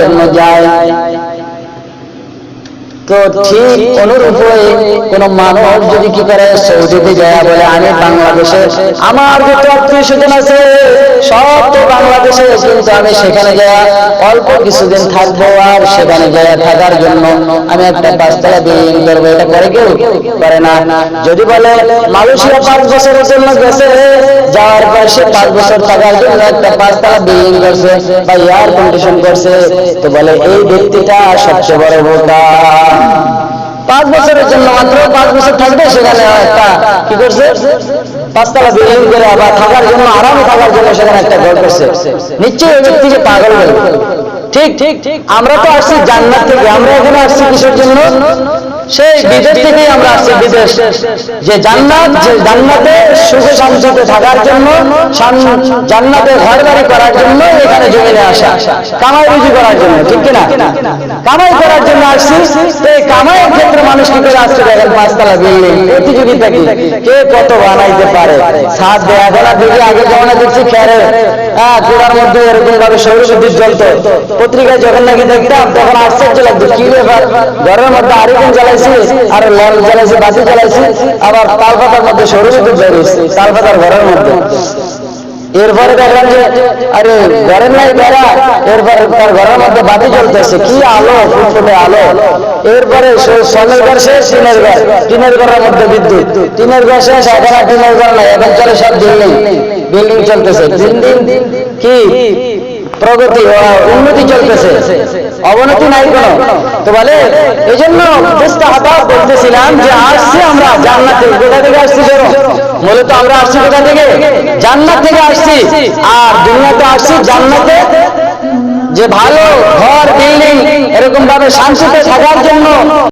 জন্য যায়। তো ঠিক অনুরূপ কোন মানব যদি কি করে সৌদিতে যায় বলে, আমি বাংলাদেশে আমার যত আত্মীয় স্বজন আছে, সব কিন্তু আমি সেখানে অল্প কিছুদিন থাকব আর সেখানে থাকার জন্য আমি একটা পাঁচতলা বিল্ডিং করব। এটা করে কেউ? করে না। যদি বলে, মালয়েশিয়া পাঁচ বছরের জন্য গেছে। যাওয়ার পর সে পাঁচ বছর থাকার জন্য একটা পাঁচতলা বিল্ডিং করছে বা এয়ার কন্ডিশন করছে। তো বলে, এই ব্যক্তিটা সবচেয়ে বড় বোকা। পাঁচ বছরের জন্য মাত্র পাঁচ বছর থাকবে, সেখানে একটা কি করছে? পাঁচতলা বিল্ডিং করে আবার থাকার জন্য, আরামে থাকার জন্য সেখানে একটা ঘর করছে। নিশ্চয়ই এই ব্যক্তিকে পাগল বলবে ঠিক ঠিক ঠিক। আমরা তো আসছি জান্নাত থেকে, আমরা এখানে আসছি কিসের জন্য? সেই বিদেশ থেকেই আমরা আসছি বিদেশ। যে জান্নাত, যে জান্নাতে সুখে শান্তিতে থাকার জন্য জান্নাতে ঘর বাড়ি করার জন্য এখানে জমিনে আসা। কামাই রুজি করার জন্য, ঠিক কিনা? কামাই করার জন্য আসছি, এই কামাইয়ের ক্ষেত্রে মানুষ কি করে আসছে দেখেন, পাঁচতলা বিল্ডিং, প্রতিযোগিতা কি? কে কত বানাইতে পারে? ছাদ দেয়া গেলা দেখি আগে যেমন দেখছি খেরে। হ্যাঁ গোড়ার মধ্যে এরকম ভাবে সৌর বিদ্যুৎ জ্বলতো। পত্রিকায় যখন নাকি দেখতাম, তখন আশ্চর্য লাগতো, কি ব্যাপার? ঘরের মধ্যে আরেকজন জ্বালাইছি, আর ল্যাম্প জ্বালাইছি, বাতি জ্বালাইছি, আবার তাল পাতার মধ্যে সৌর বিদ্যুৎ জ্বালিয়েছি তালপাতার ঘরের মধ্যে। এরপরে দেখলাম যে, আরে ঘরের নাই বেড়া, এরপরে তার ঘরের মধ্যে বাতি জ্বলতেছে। কি আলো ফুটফুটে আলো। এরপরে সনের ঘর শেষ, টিনের ঘর। টিনের ঘরের মধ্যে বিদ্যুৎ। টিনের ঘর শেষ, এখন আর টিনের ঘর নাই, এখন চলে সব বিল্ডিং। বিল্ডিং চলতেছে। দিন কি? প্রগতি উন্নতি চলতেছে। অবনতি নাই কোন। তো বলে এই জন্য বলতেছিলাম যে আসছি আমরা জান্নাতে। কোথা থেকে আসছি ধরো তো আমরা আসছি কোথা থেকে? জান্নাত থেকে আসছি। আর দুনিয়াতে আসছি জান্নাতে। যে ভালো ঘর, বিল্ডিং এরকম ভাবে শান্তিতে থাকার জন্য।